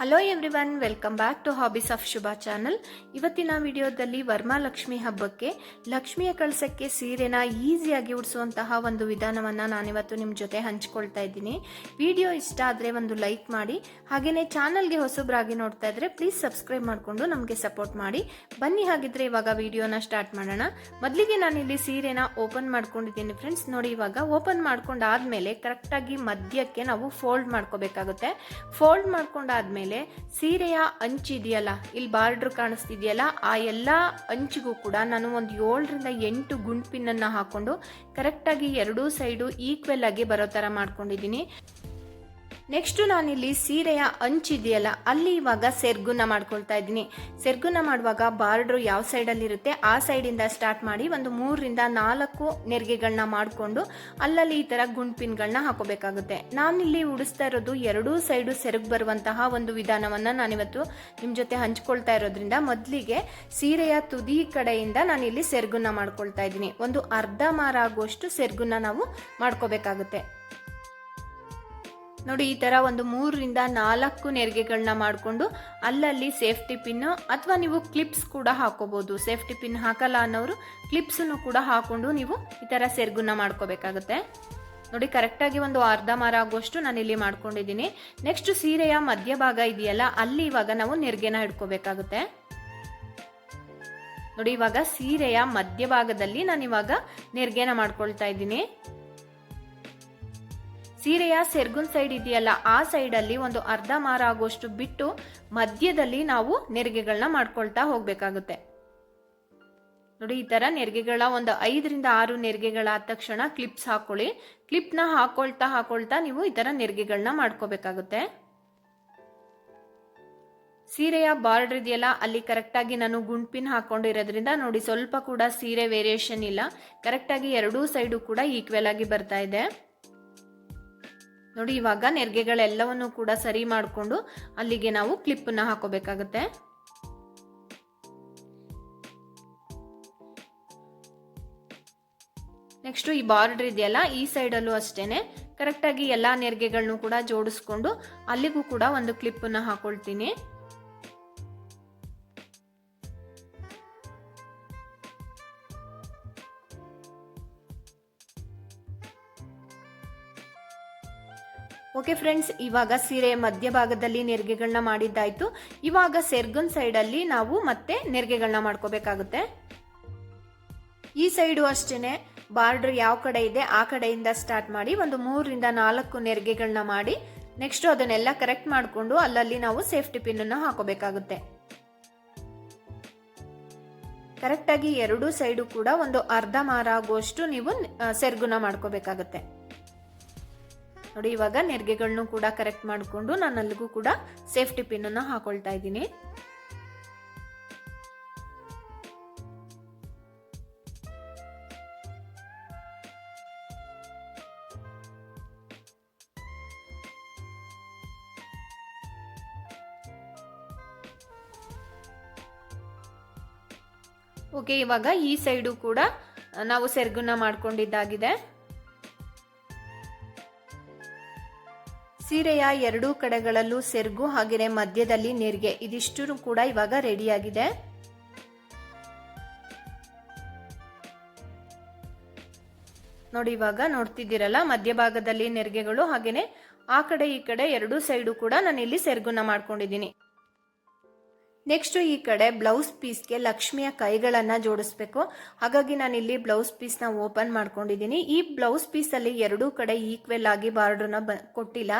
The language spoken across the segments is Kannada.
Hello everyone welcome back to hobbies of Shubha channel ಇವತ್ತಿನ ವಿಡಿಯೋದಲ್ಲಿ ವರಮಹಾಲಕ್ಷ್ಮಿ ಹಬ್ಬಕ್ಕೆ ಲಕ್ಷ್ಮಿಯ ಕಳಸಕ್ಕೆ ಸೀರೆನ ಈಸಿಯಾಗಿ ಉಡಿಸುವಂತಹ ಒಂದು ವಿಧಾನವನ್ನು ನಾನಿವತ್ತು ನಿಮ್ಮ ಜೊತೆ ಹಂಚ್ಕೊಳ್ತಾ ಇದ್ದೀನಿ. ವಿಡಿಯೋ ಇಷ್ಟ ಆದರೆ ಒಂದು ಲೈಕ್ ಮಾಡಿ ಹಾಗೆಯೇ ಚಾನಲ್ಗೆ ಹೊಸಬ್ರಾಗಿ ನೋಡ್ತಾ ಇದ್ರೆ ಪ್ಲೀಸ್ ಸಬ್ಸ್ಕ್ರೈಬ್ ಮಾಡಿಕೊಂಡು ನಮಗೆ ಸಪೋರ್ಟ್ ಮಾಡಿ. ಬನ್ನಿ ಹಾಗಿದ್ರೆ ಇವಾಗ ವಿಡಿಯೋನ ಸ್ಟಾರ್ಟ್ ಮಾಡೋಣ. ಮೊದಲಿಗೆ ನಾನಿಲ್ಲಿ ಸೀರೆನ ಓಪನ್ ಮಾಡ್ಕೊಂಡಿದ್ದೀನಿ ಫ್ರೆಂಡ್ಸ್ ನೋಡಿ ಇವಾಗ ಓಪನ್ ಮಾಡ್ಕೊಂಡಾದ್ಮೇಲೆ ಕರೆಕ್ಟಾಗಿ ಮಧ್ಯಕ್ಕೆ ನಾವು ಫೋಲ್ಡ್ ಮಾಡ್ಕೋಬೇಕಾಗುತ್ತೆ. ಫೋಲ್ಡ್ ಮಾಡ್ಕೊಂಡಾದ್ಮೇಲೆ ಸೀರೆಯ ಅಂಚಿದೆಯಲ್ಲ ಇಲ್ಲಿ ಬಾರ್ಡ್ರ್ ಕಾಣಿಸ್ತಿದೆಯಲ್ಲ, ಆ ಎಲ್ಲ ಅಂಚಿಗೂ ಕೂಡ ನಾನು ಒಂದು ಏಳರಿಂದ ಎಂಟು ಗುಂಡ್ಪಿನನ್ನು ಹಾಕೊಂಡು ಕರೆಕ್ಟಾಗಿ ಎರಡೂ ಸೈಡು ಈಕ್ವೆಲ್ ಆಗಿ ಬರೋ ಥರ ಮಾಡ್ಕೊಂಡಿದ್ದೀನಿ. ನೆಕ್ಸ್ಟ್ ನಾನಿಲ್ಲಿ ಸೀರೆಯ ಅಂಚಿದೆಯಲ್ಲ ಅಲ್ಲಿ ಇವಾಗ ಸೆರ್ಗುನ ಮಾಡ್ಕೊಳ್ತಾ ಇದ್ದೀನಿ. ಸೆರ್ಗುನ ಮಾಡುವಾಗ ಬಾರ್ಡ್ರು ಯಾವ ಸೈಡಲ್ಲಿರುತ್ತೆ ಆ ಸೈಡಿಂದ ಸ್ಟಾರ್ಟ್ ಮಾಡಿ ಒಂದು ಮೂರರಿಂದ ನಾಲ್ಕು ನೆರಿಗೆಗಳನ್ನ ಮಾಡಿಕೊಂಡು ಅಲ್ಲಲ್ಲಿ ಈ ಥರ ಗುಂಡ್ಪಿನ್ಗಳನ್ನ ಹಾಕೋಬೇಕಾಗುತ್ತೆ. ನಾನಿಲ್ಲಿ ಉಡಿಸ್ತಾ ಇರೋದು ಎರಡೂ ಸೈಡು ಸೆರಗು ಬರುವಂತಹ ಒಂದು ವಿಧಾನವನ್ನು ನಾನಿವತ್ತು ನಿಮ್ಮ ಜೊತೆ ಹಂಚ್ಕೊಳ್ತಾ ಇರೋದ್ರಿಂದ ಮೊದಲಿಗೆ ಸೀರೆಯ ತುದಿ ಕಡೆಯಿಂದ ನಾನಿಲ್ಲಿ ಸೆರ್ಗುನ ಮಾಡ್ಕೊಳ್ತಾ ಇದ್ದೀನಿ. ಒಂದು ಅರ್ಧ ಮಾರ ಆಗುವಷ್ಟು ಸೆರ್ಗುನ ನಾವು ಮಾಡ್ಕೋಬೇಕಾಗುತ್ತೆ. ನೋಡಿ, ಈ ತರ ಒಂದು ಮೂರರಿಂದ ನಾಲ್ಕು ನೆರಿಗೆಗಳನ್ನ ಮಾಡಿಕೊಂಡು ಅಲ್ಲಲ್ಲಿ ಸೇಫ್ಟಿ ಪಿನ್ ಅಥವಾ ನೀವು ಕ್ಲಿಪ್ಸ್ ಕೂಡ ಹಾಕೋಬಹುದು ಸೇಫ್ಟಿ ಪಿನ್ ಹಾಕಲ್ಲ ಅನ್ನೋರು ಕ್ಲಿಪ್ಸನ್ನು ಕೂಡ ಹಾಕೊಂಡು ನೀವು ಈ ತರ ಸೆರ್ಗುನ ಮಾಡ್ಕೋಬೇಕಾಗುತ್ತೆ. ನೋಡಿ, ಕರೆಕ್ಟಾಗಿ ಒಂದು ಅರ್ಧ ಮಾರ ಆಗುವಷ್ಟು ನಾನು ಇಲ್ಲಿ ಮಾಡ್ಕೊಂಡಿದ್ದೀನಿ. ನೆಕ್ಸ್ಟ್ ಸೀರೆಯ ಮಧ್ಯಭಾಗ ಇದೆಯಲ್ಲ, ಅಲ್ಲಿ ಇವಾಗ ನಾವು ನೆರಿಗೆನ ಹಿಡ್ಕೋಬೇಕಾಗುತ್ತೆ ನೋಡಿ, ಇವಾಗ ಸೀರೆಯ ಮಧ್ಯಭಾಗದಲ್ಲಿ ನಾನು ಇವಾಗ ನೆರಿಗೆನ ಮಾಡ್ಕೊಳ್ತಾ ಇದ್ದೀನಿ. ಸೀರೆಯ ಸೆರ್ಗುನ್ ಸೈಡ್ ಇದೆಯಲ್ಲ, ಆ ಸೈಡಲ್ಲಿ ಒಂದು ಅರ್ಧ ಮಾರ ಆಗುವಷ್ಟು ಬಿಟ್ಟು ಮಧ್ಯದಲ್ಲಿ ನಾವು ನೆರಿಗೆಗಳನ್ನ ಮಾಡ್ಕೊಳ್ತಾ ಹೋಗ್ಬೇಕಾಗುತ್ತೆ. ನೋಡಿ, ಈ ತರ ನೆರಿಗೆಗಳ ಒಂದು ಐದರಿಂದ ಆರು ನೆರಿಗೆಗಳಾದ ತಕ್ಷಣ ಕ್ಲಿಪ್ಸ್ ಹಾಕೊಳ್ಳಿ. ಕ್ಲಿಪ್ನ ಹಾಕೊಳ್ತಾ ಹಾಕೊಳ್ತಾ ನೀವು ಈ ತರ ನೆರಿಗೆಗಳನ್ನ ಮಾಡ್ಕೋಬೇಕಾಗುತ್ತೆ. ಸೀರೆಯ ಬಾರ್ಡರ್ ಇದೆಯಲ್ಲ, ಅಲ್ಲಿ ಕರೆಕ್ಟಾಗಿ ನಾನು ಗುಂಡ್ಪಿನ್ ಹಾಕೊಂಡಿರೋದ್ರಿಂದ ನೋಡಿ, ಸ್ವಲ್ಪ ಕೂಡ ಸೀರೆ ವೇರಿಯೇಷನ್ ಇಲ್ಲ. ಕರೆಕ್ಟಾಗಿ ಎರಡೂ ಸೈಡು ಕೂಡ ಈಕ್ವೆಲ್ ಆಗಿ ಬರ್ತಾ ಇದೆ. ನೋಡಿ, ಇವಾಗ ನೆರಿಗೆಗಳೆಲ್ಲವನ್ನು ಕೂಡ ಸರಿ ಮಾಡಿಕೊಂಡು ಅಲ್ಲಿಗೆ ನಾವು ಕ್ಲಿಪ್ಪನ್ನು ಹಾಕೋಬೇಕಾಗುತ್ತೆ. ನೆಕ್ಸ್ಟ್ ಈ ಬಾರ್ಡರ್ ಇದೆಯಲ್ಲ, ಈ ಸೈಡಲ್ಲೂ ಅಷ್ಟೇನೆ. ಕರೆಕ್ಟಾಗಿ ಎಲ್ಲ ನೆರಿಗೆಗಳನ್ನು ಕೂಡ ಜೋಡಿಸ್ಕೊಂಡು ಅಲ್ಲಿಗೂ ಕೂಡ ಒಂದು ಕ್ಲಿಪ್ಪನ್ನು ಹಾಕೊಳ್ತೀನಿ. ಓಕೆ ಫ್ರೆಂಡ್ಸ್, ಇವಾಗ ಸೀರೆ ಮಧ್ಯಭಾಗದಲ್ಲಿ ನೆರಿಗೆಗಳನ್ನ ಮಾಡಿದ್ದಾಯ್ತು. ಇವಾಗ ಸೆರ್ಗನ್ ಸೈಡಲ್ಲಿ ನಾವು ಮತ್ತೆ ನೆರಿಗೆಗಳನ್ನ ಮಾಡ್ಕೋಬೇಕಾಗುತ್ತೆ. ಈ ಸೈಡು ಅಷ್ಟೇ ಬಾರ್ಡರ್ ಯಾವ ಕಡೆ ಇದೆ ಆ ಕಡೆಯಿಂದ ಸ್ಟಾರ್ಟ್ ಮಾಡಿ ಒಂದು ಮೂರರಿಂದ ನಾಲ್ಕು ನೆರಿಗೆಗಳನ್ನ ಮಾಡಿ, ನೆಕ್ಸ್ಟ್ ಅದನ್ನೆಲ್ಲ ಕರೆಕ್ಟ್ ಮಾಡಿಕೊಂಡು ಅಲ್ಲಲ್ಲಿ ನಾವು ಸೇಫ್ಟಿ ಪಿನ್ ಹಾಕೋಬೇಕಾಗುತ್ತೆ. ಕರೆಕ್ಟಾಗಿ ಎರಡೂ ಸೈಡು ಕೂಡ ಒಂದು ಅರ್ಧ ಮಾರಾಗುವಷ್ಟು ನೀವು ಸೆರ್ಗುನ ಮಾಡ್ಕೋಬೇಕಾಗುತ್ತೆ. ನೋಡಿ, ಇವಾಗ ನೆರಿಗೆಗಳನ್ನು ಕೂಡ ಕರೆಕ್ಟ್ ಮಾಡಿಕೊಂಡು ನಾನು ಅಲ್ಲಿಗೂ ಕೂಡ ಸೇಫ್ಟಿ ಪಿನ್ ಹಾಕೊಳ್ತಾ ಇದ್ದೀನಿ. ಓಕೆ ಇವಾಗ ಈ ಸೈಡು ಕೂಡ ನಾವು ಸೆರ್ಗುನ ಮಾಡ್ಕೊಂಡಿದ್ದಾಗಿದೆ. ಸೀರೆಯ ಎರಡೂ ಕಡೆಗಳಲ್ಲೂ ಸೆರ್ಗು ಹಾಗೆಯೇ ಮಧ್ಯದಲ್ಲಿ ನೆರಿಗೆ ಇದಿಷ್ಟು ಕೂಡ ಇವಾಗ ರೆಡಿಯಾಗಿದೆ. ನೋಡಿ ಇವಾಗ ನೋಡ್ತಿದ್ದೀರಲ್ಲ, ಮಧ್ಯಭಾಗದಲ್ಲಿ ನೆರಿಗೆಗಳು ಹಾಗೇನೆ ಆ ಕಡೆ ಈ ಕಡೆ ಎರಡೂ ಸೈಡು ಕೂಡ ನಾನು ಇಲ್ಲಿ ಸೆರ್ಗುನ ಮಾಡ್ಕೊಂಡಿದ್ದೀನಿ. ನೆಕ್ಸ್ಟ್ ಈ ಕಡೆ ಬ್ಲೌಸ್ ಪೀಸ್ಗೆ ಲಕ್ಷ್ಮಿಯ ಕೈಗಳನ್ನು ಜೋಡಿಸ್ಬೇಕು. ಹಾಗಾಗಿ ನಾನು ಇಲ್ಲಿ ಬ್ಲೌಸ್ ಪೀಸ್ನ ಓಪನ್ ಮಾಡ್ಕೊಂಡಿದ್ದೀನಿ. ಈ ಬ್ಲೌಸ್ ಪೀಸಲ್ಲಿ ಎರಡೂ ಕಡೆ ಈಕ್ವೆಲ್ ಆಗಿ ಬಾರ್ಡ್ರನ್ನ ಬ ಕೊಟ್ಟಿಲ್ಲ.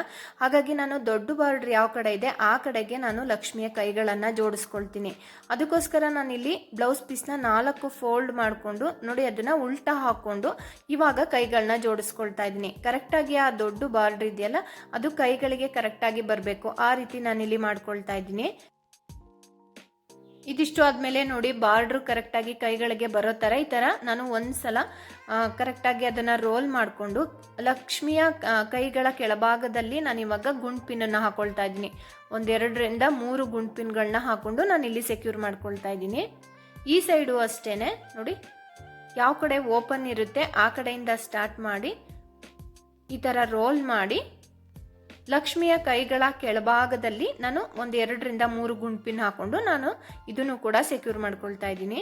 ಹಾಗಾಗಿ ನಾನು ದೊಡ್ಡ ಬಾರ್ಡ್ರ್ ಯಾವ ಕಡೆ ಇದೆ, ಆ ಕಡೆಗೆ ನಾನು ಲಕ್ಷ್ಮಿಯ ಕೈಗಳನ್ನು ಜೋಡಿಸ್ಕೊಳ್ತೀನಿ. ಅದಕ್ಕೋಸ್ಕರ ನಾನು ಇಲ್ಲಿ ಬ್ಲೌಸ್ ಪೀಸ್ನ ನಾಲ್ಕು ಫೋಲ್ಡ್ ಮಾಡಿಕೊಂಡು, ನೋಡಿ ಅದನ್ನು ಉಲ್ಟಾ ಹಾಕ್ಕೊಂಡು ಇವಾಗ ಕೈಗಳನ್ನ ಜೋಡಿಸ್ಕೊಳ್ತಾ ಇದ್ದೀನಿ. ಕರೆಕ್ಟಾಗಿ ಆ ದೊಡ್ಡ ಬಾರ್ಡ್ರ್ ಇದೆಯಲ್ಲ, ಅದು ಕೈಗಳಿಗೆ ಕರೆಕ್ಟಾಗಿ ಬರಬೇಕು. ಆ ರೀತಿ ನಾನು ಇಲ್ಲಿ ಮಾಡ್ಕೊಳ್ತಾ ಇದ್ದೀನಿ. ಇದಿಷ್ಟು ಆದಮೇಲೆ ನೋಡಿ ಬಾರ್ಡ್ರು ಕರೆಕ್ಟಾಗಿ ಕೈಗಳಿಗೆ ಬರೋ ಥರ ಈ ಥರ ನಾನು ಒಂದ್ಸಲ ಕರೆಕ್ಟಾಗಿ ಅದನ್ನು ರೋಲ್ ಮಾಡಿಕೊಂಡು ಲಕ್ಷ್ಮಿಯ ಕೈಗಳ ಕೆಳಭಾಗದಲ್ಲಿ ನಾನು ಇವಾಗ ಗುಂಡ್ ಪಿನ್ನನ್ನು ಹಾಕೊಳ್ತಾ ಇದ್ದೀನಿ. ಒಂದೆರಡರಿಂದ ಮೂರು ಗುಂಡ್ ಪಿನ್ಗಳನ್ನ ಹಾಕೊಂಡು ನಾನು ಇಲ್ಲಿ ಸೆಕ್ಯೂರ್ ಮಾಡ್ಕೊಳ್ತಾ ಇದ್ದೀನಿ. ಈ ಸೈಡು ಅಷ್ಟೇ ನೋಡಿ, ಯಾವ ಕಡೆ ಓಪನ್ ಇರುತ್ತೆ ಆ ಕಡೆಯಿಂದ ಸ್ಟಾರ್ಟ್ ಮಾಡಿ ಈ ಥರ ರೋಲ್ ಮಾಡಿ ಲಕ್ಷ್ಮಿಯ ಕೈಗಳ ಕೆಳಭಾಗದಲ್ಲಿ ನಾನು ಒಂದು ಎರಡರಿಂದ ಮೂರು ಗುಂಪಿನ ಹಾಕೊಂಡು ನಾನು ಇದನ್ನು ಕೂಡ ಸೆಕ್ಯೂರ್ ಮಾಡ್ಕೊಳ್ತಾ ಇದ್ದೀನಿ.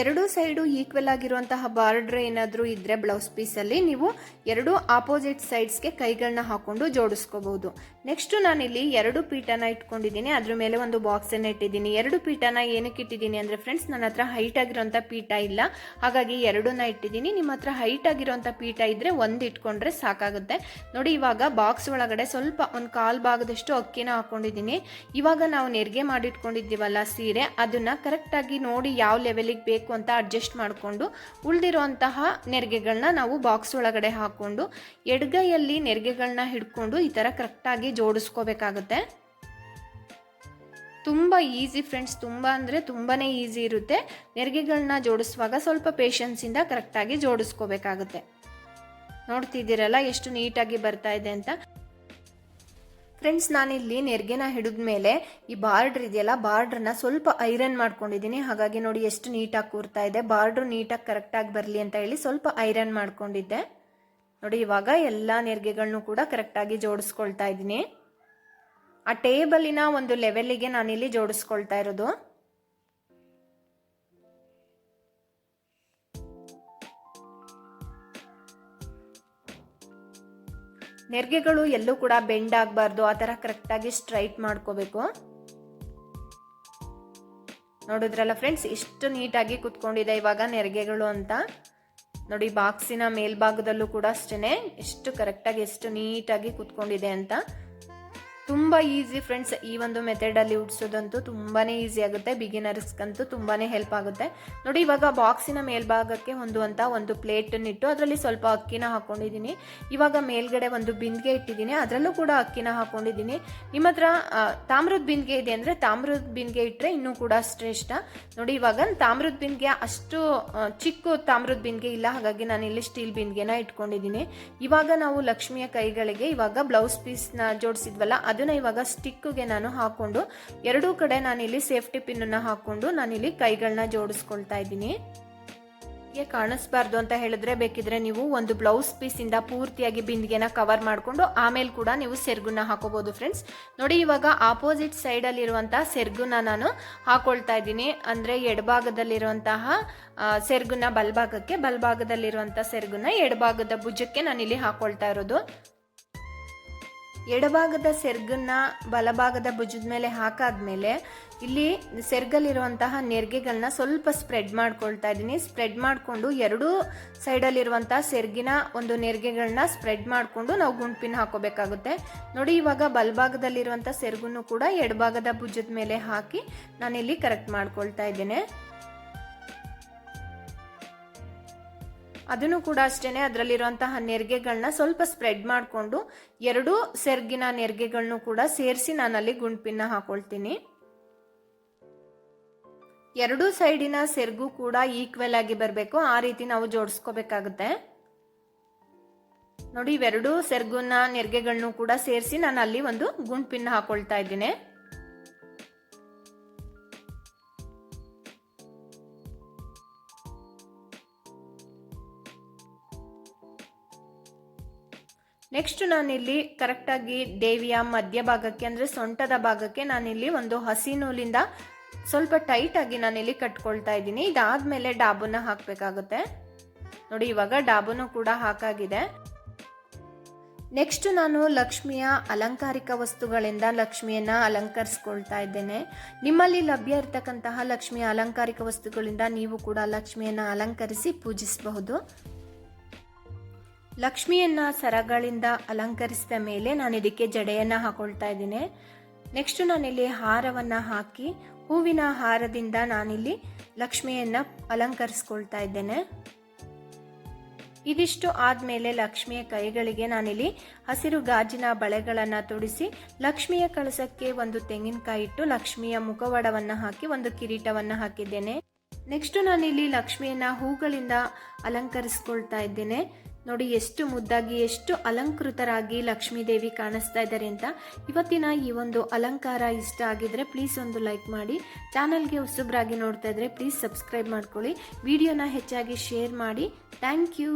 ಎರಡು ಸೈಡು ಈಕ್ವಲ್ ಆಗಿರುವಂತಹ ಬಾರ್ಡ್ರ್ ಏನಾದರೂ ಇದ್ರೆ ಬ್ಲೌಸ್ ಪೀಸಲ್ಲಿ ನೀವು ಎರಡು ಆಪೋಸಿಟ್ ಸೈಡ್ಸ್ಗೆ ಕೈಗಳನ್ನ ಹಾಕೊಂಡು ಜೋಡಿಸ್ಕೋಬಹುದು. ನೆಕ್ಸ್ಟ್ ನಾನಿಲ್ಲಿ ಎರಡು ಪೀಠನ ಇಟ್ಕೊಂಡಿದ್ದೀನಿ. ಅದ್ರ ಮೇಲೆ ಒಂದು ಬಾಕ್ಸನ್ನು ಇಟ್ಟಿದ್ದೀನಿ. ಎರಡು ಪೀಠನ ಏನಕ್ಕೆ ಇಟ್ಟಿದ್ದೀನಿ ಅಂದರೆ ಫ್ರೆಂಡ್ಸ್ ನನ್ನ ಹತ್ರ ಹೈಟ್ ಆಗಿರೋಂಥ ಪೀಠ ಇಲ್ಲ. ಹಾಗಾಗಿ ಎರಡನ್ನ ಇಟ್ಟಿದ್ದೀನಿ. ನಿಮ್ಮ ಹತ್ರ ಹೈಟ್ ಆಗಿರೋಂಥ ಪೀಠ ಇದ್ರೆ ಒಂದು ಇಟ್ಕೊಂಡ್ರೆ ಸಾಕಾಗುತ್ತೆ. ನೋಡಿ, ಇವಾಗ ಬಾಕ್ಸ್ ಒಳಗಡೆ ಸ್ವಲ್ಪ ಒಂದು ಕಾಲು ಭಾಗದಷ್ಟು ಅಕ್ಕಿನ ಹಾಕೊಂಡಿದ್ದೀನಿ. ಇವಾಗ ನಾವು ನೆರಿಗೆ ಮಾಡಿಟ್ಕೊಂಡಿದ್ದೀವಲ್ಲ ಸೀರೆ, ಅದನ್ನ ಕರೆಕ್ಟಾಗಿ ನೋಡಿ ಯಾವ ಲೆವೆಲಿಗೆ ಬೇಕು ಅಂತ ಅಡ್ಜಸ್ಟ್ ಮಾಡಿಕೊಂಡು ಉಳಿದಿರುವಂತಹ ನೆರಿಗೆಗಳನ್ನ ನಾವು ಬಾಕ್ಸ್ ಒಳಗಡೆ ಹಾಕ್ಕೊಂಡು ಎಡ್ಗೈಯಲ್ಲಿ ನೆರಿಗೆಗಳನ್ನ ಹಿಡ್ಕೊಂಡು ಈ ಥರ ಕರೆಕ್ಟಾಗಿ ಜೋಡಿಸ್ಕೋಬೇಕಾಗುತ್ತೆ. ತುಂಬ ಈಸಿ ಫ್ರೆಂಡ್ಸ್ ತುಂಬ ಅಂದರೆ ತುಂಬಾ ಈಸಿ ಇರುತ್ತೆ. ನೆರಿಗೆಗಳನ್ನ ಜೋಡಿಸುವಾಗ ಸ್ವಲ್ಪ ಪೇಷನ್ಸಿಂದ ಕರೆಕ್ಟಾಗಿ ಜೋಡಿಸ್ಕೋಬೇಕಾಗುತ್ತೆ. ನೋಡ್ತಿದ್ದೀರಲ್ಲ ಎಷ್ಟು ನೀಟಾಗಿ ಬರ್ತಾ ಇದೆ ಅಂತ. ಫ್ರೆಂಡ್ಸ್ ನಾನಿಲ್ಲಿ ನೆರಿಗೆನ ಹಿಡಿದ ಮೇಲೆ ಈ ಬಾರ್ಡ್ರ್ ಇದೆಯಲ್ಲ ಬಾರ್ಡ್ರನ್ನ ಸ್ವಲ್ಪ ಐರನ್ ಮಾಡ್ಕೊಂಡಿದ್ದೀನಿ. ಹಾಗಾಗಿ ನೋಡಿ ಎಷ್ಟು ನೀಟಾಗಿ ಕೂರ್ತಾ ಇದೆ. ಬಾರ್ಡ್ರು ನೀಟಾಗಿ ಕರೆಕ್ಟಾಗಿ ಬರಲಿ ಅಂತ ಹೇಳಿ ಸ್ವಲ್ಪ ಐರನ್ ಮಾಡ್ಕೊಂಡಿದ್ದೆ. ನೋಡಿ, ಇವಾಗ ಎಲ್ಲ ನೆರಿಗೆಗಳನ್ನೂ ಕೂಡ ಕರೆಕ್ಟಾಗಿ ಜೋಡಿಸ್ಕೊಳ್ತಾ ಇದ್ದೀನಿ. ಆ ಟೇಬಲಿನ ಒಂದು ಲೆವೆಲ್ಲಿಗೆ ನಾನಿಲ್ಲಿ ಜೋಡಿಸ್ಕೊಳ್ತಾ ಇರೋದು. ನೆರಿಗೆಗಳು ಎಲ್ಲೂ ಕೂಡ ಬೆಂಡ್ ಆಗಬಾರ್ದು, ಆ ಥರ ಕರೆಕ್ಟಾಗಿ ಸ್ಟ್ರೈಟ್ ಮಾಡ್ಕೋಬೇಕು. ನೋಡಿದ್ರಲ್ಲ ಫ್ರೆಂಡ್ಸ್ ಇಷ್ಟು ನೀಟಾಗಿ ಕುತ್ಕೊಂಡಿದೆ ಇವಾಗ ನೆರಿಗೆಗಳು ಅಂತ. ನೋಡಿ ಬಾಕ್ಸಿನ ಮೇಲ್ಭಾಗದಲ್ಲೂ ಕೂಡ ಅಷ್ಟೇನೆ. ಎಷ್ಟು ಕರೆಕ್ಟಾಗಿ ಎಷ್ಟು ನೀಟಾಗಿ ಕುತ್ಕೊಂಡಿದೆ ಅಂತ ತುಂಬ ಈಸಿ ಫ್ರೆಂಡ್ಸ್ ಈ ಒಂದು ಮೆಥಡಲ್ಲಿ ಉಡ್ಸೋದಂತೂ ತುಂಬಾ ಈಸಿ ಆಗುತ್ತೆ. ಬಿಗಿನರ್ಸ್ಗಂತೂ ತುಂಬಾ ಹೆಲ್ಪ್ ಆಗುತ್ತೆ. ನೋಡಿ, ಇವಾಗ ಬಾಕ್ಸಿನ ಮೇಲ್ಭಾಗಕ್ಕೆ ಹೊಂದುವಂಥ ಒಂದು ಪ್ಲೇಟನ್ನು ಇಟ್ಟು, ಅದರಲ್ಲಿ ಸ್ವಲ್ಪ ಅಕ್ಕಿನ ಹಾಕೊಂಡಿದ್ದೀನಿ. ಇವಾಗ ಮೇಲ್ಗಡೆ ಒಂದು ಬಿಂದಿಗೆ ಇಟ್ಟಿದ್ದೀನಿ. ಅದರಲ್ಲೂ ಕೂಡ ಅಕ್ಕಿನ ಹಾಕೊಂಡಿದ್ದೀನಿ. ನಿಮ್ಮ ಹತ್ರ ತಾಮ್ರದ ಬಿಂದಿಗೆ ಇದೆ ಅಂದರೆ ತಾಮ್ರದ ಬಿಂದಿಗೆ ಇಟ್ಟರೆ ಇನ್ನೂ ಕೂಡ ಶ್ರೇಷ್ಠ. ನೋಡಿ, ಇವಾಗ ತಾಮ್ರದ ಬಿಂದಿಗೆ ಅಷ್ಟು ಚಿಕ್ಕ ತಾಮ್ರದ ಬಿಂದಿಗೆ ಇಲ್ಲ. ಹಾಗಾಗಿ ನಾನು ಇಲ್ಲಿ ಸ್ಟೀಲ್ ಬಿಂದಿಗೆನ ಇಟ್ಕೊಂಡಿದ್ದೀನಿ. ಇವಾಗ ನಾವು ಲಕ್ಷ್ಮಿಯ ಕೈಗಳಿಗೆ ಇವಾಗ ಬ್ಲೌಸ್ ಪೀಸ್ನ ಜೋಡಿಸಿದ್ವಲ್ಲ ಅದನ್ನ ಇವಾಗ ಸ್ಟಿಕ್ಕಿಗೆ ನಾನು ಹಾಕೊಂಡು ಎರಡೂ ಕಡೆ ನಾನಿಲ್ಲಿ ಸೇಫ್ಟಿ ಹಾಕೊಂಡು ನಾನಿಲ್ಲಿ ಕೈಗಳನ್ನ ಜೋಡಿಸ್ಕೊಳ್ತಾ ಇದ್ದೀನಿ. ಕಾಣಿಸ್ಬಾರ್ದು ಅಂತ ಹೇಳಿದ್ರೆ ಬೇಕಿದ್ರೆ ನೀವು ಒಂದು ಬ್ಲೌಸ್ ಪೀಸ್ ಇಂದ ಪೂರ್ತಿಯಾಗಿ ಬಿಂದಿಗೆನ ಕವರ್ ಮಾಡಿಕೊಂಡು ಆಮೇಲೆ ಕೂಡ ನೀವು ಸೆರ್ಗುನ ಹಾಕೋಬಹುದು ಫ್ರೆಂಡ್ಸ್. ನೋಡಿ ಇವಾಗ ಆಪೋಸಿಟ್ ಸೈಡ್ ಅಲ್ಲಿ ಸೆರ್ಗುನ ನಾನು ಹಾಕೊಳ್ತಾ ಇದ್ದೀನಿ. ಅಂದ್ರೆ ಎಡಭಾಗದಲ್ಲಿರುವಂತಹ ಸೆರ್ಗುನ ಬಲ್ಭಾಗಕ್ಕೆ ಬಲ್ಭಾಗದಲ್ಲಿರುವಂತಹ ಸೆರ್ಗುನ ಎಡಭಾಗದ ಭುಜಕ್ಕೆ ನಾನು ಇಲ್ಲಿ ಹಾಕೊಳ್ತಾ ಇರೋದು. ಎಡಭಾಗದ ಸೆರ್ಗನ್ನ ಬಲಭಾಗದ ಭುಜದ ಮೇಲೆ ಹಾಕಾದ್ಮೇಲೆ ಇಲ್ಲಿ ಸೆರ್ಗಲ್ಲಿರುವಂತಹ ನೆರಿಗೆಗಳನ್ನ ಸ್ವಲ್ಪ ಸ್ಪ್ರೆಡ್ ಮಾಡ್ಕೊಳ್ತಾ ಇದ್ದೀನಿ. ಸ್ಪ್ರೆಡ್ ಮಾಡಿಕೊಂಡು ಎರಡೂ ಸೈಡಲ್ಲಿರುವಂತಹ ಸೆರ್ಗಿನ ಒಂದು ನೆರಿಗೆಗಳನ್ನ ಸ್ಪ್ರೆಡ್ ಮಾಡಿಕೊಂಡು ನಾವು ಗುಂಪಿನ ಹಾಕೋಬೇಕಾಗುತ್ತೆ. ನೋಡಿ, ಇವಾಗ ಬಲಭಾಗದಲ್ಲಿರುವಂಥ ಸೆರ್ಗನ್ನು ಕೂಡ ಎಡಭಾಗದ ಭುಜದ ಮೇಲೆ ಹಾಕಿ ನಾನಿಲ್ಲಿ ಕರೆಕ್ಟ್ ಮಾಡ್ಕೊಳ್ತಾ ಇದ್ದೇನೆ. ಅದನ್ನು ಕೂಡ ಅಷ್ಟೇನೆ ಅದರಲ್ಲಿರುವಂತಹ ನೆರಿಗೆಗಳನ್ನ ಸ್ವಲ್ಪ ಸ್ಪ್ರೆಡ್ ಮಾಡಿಕೊಂಡು ಎರಡು ಸೆರ್ಗಿನ ನೆರಿಗೆಗಳನ್ನು ಕೂಡ ಸೇರಿಸಿ ನಾನಲ್ಲಿ ಗುಂಪಿನ ಹಾಕೊಳ್ತೀನಿ. ಎರಡು ಸೈಡಿನ ಸೆರ್ಗು ಕೂಡ ಈಕ್ವಲ್ ಆಗಿ ಬರಬೇಕು. ಆ ರೀತಿ ನಾವು ಜೋಡಿಸ್ಕೋಬೇಕಾಗುತ್ತೆ. ನೋಡಿ ಇವೆರಡು ಸೆರ್ಗುನ ನೆರಿಗೆಗಳನ್ನು ಕೂಡ ಸೇರಿಸಿ ನಾನು ಅಲ್ಲಿ ಒಂದು ಗುಂಪಿನ ಹಾಕೊಳ್ತಾ ಇದ್ದೀನಿ. ನೆಕ್ಸ್ಟ್ ನಾನಿಲ್ಲಿ ಕರೆಕ್ಟಾಗಿ ದೇವಿಯ ಮಧ್ಯಭಾಗಕ್ಕೆ ಅಂದರೆ ಸೊಂಟದ ಭಾಗಕ್ಕೆ ನಾನಿಲ್ಲಿ ಒಂದು ಹಸಿ ನೂಲಿಂದ ಸ್ವಲ್ಪ ಆಗಿ ನಾನಿಲ್ಲಿ ಕಟ್ಕೊಳ್ತಾ ಇದ್ದೀನಿ. ಇದಾದ್ಮೇಲೆ ಡಾಬುನ ಹಾಕಬೇಕಾಗುತ್ತೆ. ನೋಡಿ, ಇವಾಗ ಡಾಬುನು ಕೂಡ ಹಾಕಾಗಿದೆ. ನೆಕ್ಸ್ಟ್ ನಾನು ಲಕ್ಷ್ಮಿಯ ಅಲಂಕಾರಿಕ ವಸ್ತುಗಳಿಂದ ಲಕ್ಷ್ಮಿಯನ್ನ ಅಲಂಕರಿಸ್ಕೊಳ್ತಾ ಇದ್ದೇನೆ. ನಿಮ್ಮಲ್ಲಿ ಲಭ್ಯ ಇರತಕ್ಕಂತಹ ಲಕ್ಷ್ಮಿಯ ಅಲಂಕಾರಿಕ ವಸ್ತುಗಳಿಂದ ನೀವು ಕೂಡ ಲಕ್ಷ್ಮಿಯನ್ನ ಅಲಂಕರಿಸಿ ಪೂಜಿಸಬಹುದು. ಲಕ್ಷ್ಮಿಯನ್ನ ಸರಗಳಿಂದ ಅಲಂಕರಿಸಿದ ಮೇಲೆ ನಾನು ಇದಕ್ಕೆ ಜಡೆಯನ್ನ ಹಾಕೊಳ್ತಾ ಇದ್ದೀನಿ. ನೆಕ್ಸ್ಟ್ ನಾನಿಲ್ಲಿ ಹಾರವನ್ನ ಹಾಕಿ ಹೂವಿನ ಹಾರದಿಂದ ನಾನಿಲ್ಲಿ ಲಕ್ಷ್ಮಿಯನ್ನ ಅಲಂಕರಿಸ್ಕೊಳ್ತಾ ಇದ್ದೇನೆ. ಇದಿಷ್ಟು ಆದ್ಮೇಲೆ ಲಕ್ಷ್ಮಿಯ ಕೈಗಳಿಗೆ ನಾನಿಲ್ಲಿ ಹಸಿರು ಗಾಜಿನ ಬಳೆಗಳನ್ನ ತೊಡಿಸಿ ಲಕ್ಷ್ಮಿಯ ಕಳಸಕ್ಕೆ ಒಂದು ತೆಂಗಿನಕಾಯಿ ಇಟ್ಟು ಲಕ್ಷ್ಮಿಯ ಮುಖವಾಡವನ್ನ ಹಾಕಿ ಒಂದು ಕಿರೀಟವನ್ನ ಹಾಕಿದ್ದೇನೆ. ನೆಕ್ಸ್ಟ್ ನಾನಿಲ್ಲಿ ಲಕ್ಷ್ಮಿಯನ್ನ ಹೂಗಳಿಂದ ಅಲಂಕರಿಸ್ಕೊಳ್ತಾ ಇದ್ದೇನೆ. ನೋಡಿ ಎಷ್ಟು ಮುದ್ದಾಗಿ, ಎಷ್ಟು ಅಲಂಕೃತರಾಗಿ ಲಕ್ಷ್ಮೀದೇವಿ ಕಾಣಿಸ್ತಾ ಇದ್ದಾರೆ ಅಂತ ಇವತ್ತಿನ ಈ ಒಂದು ಅಲಂಕಾರ ಇಷ್ಟ ಆಗಿದ್ರೆ ಪ್ಲೀಸ್ ಒಂದು ಲೈಕ್ ಮಾಡಿ. ಚಾನಲ್ಗೆ ಹೊಸಬ್ರಾಗಿ ನೋಡ್ತಾ ಇದ್ರೆ ಪ್ಲೀಸ್ ಸಬ್ಸ್ಕ್ರೈಬ್ ಮಾಡ್ಕೊಳ್ಳಿ. ವಿಡಿಯೋನ ಹೆಚ್ಚಾಗಿ ಶೇರ್ ಮಾಡಿ. Thank you